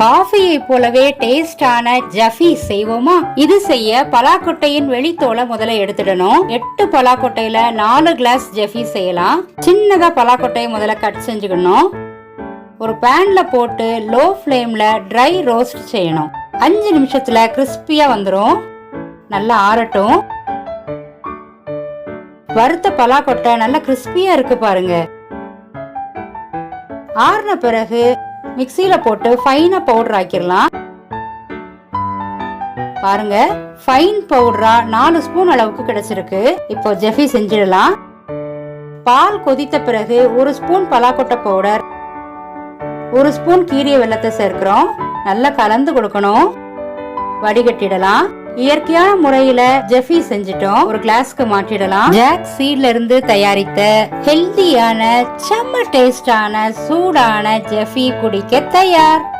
காஃபியை போலவே டேஸ்டான ஜஃபி செய்வோமா? இது செய்ய பலாக்கொட்டையின் வெளித்தோலை முதல்ல எடுத்துடணும். எட்டு பலாக்கொட்டையில நாலு கிளாஸ் ஜஃபி செய்யலாம். சின்னதா பலாக்கொட்டையை முதல்ல கட் செஞ்சுக்கணும். ஒரு பேன்ல போட்டு லோ ஃப்ளேம்ல ட்ரை ரோஸ்ட் செய்யணும். அஞ்சு நிமிஷத்துல கிறிஸ்பியா வந்துடும் நல்லா ஆறட்டும். வறுத்த பலாக்கொட்டை நல்லா கிறிஸ்பியா இருக்கு பாருங்க. ஆறின பிறகு மிக்சியில போட்டு ஃபைனா பவுடர் ஆக்கிடலாம் பாருங்க ஃபைன் பவுடரா நாலு ஸ்பூன் அளவுக்கு கிடைச்சிருக்கு. இப்போ ஜெஃபி செஞ்சிடலாம். பால் கொதித்த பிறகு ஒரு ஸ்பூன் பலாக்கொட்டை பவுடர் ஒரு ஸ்பூன் கீரிய வெள்ளத்தை சேர்க்கிறோம். நல்லா கலந்து கொடுக்கணும். வடிகட்டிடலாம். இயற்கையான முறையில ஜெஃபி செஞ்சிட்டோம். ஒரு கிளாஸ்க்கு மாற்றிடலாம். ஜாக் சீட்ல இருந்து தயாரித்த ஹெல்தியான செம்ம டேஸ்டான சூடான ஜெஃபி குடிக்க தயார்.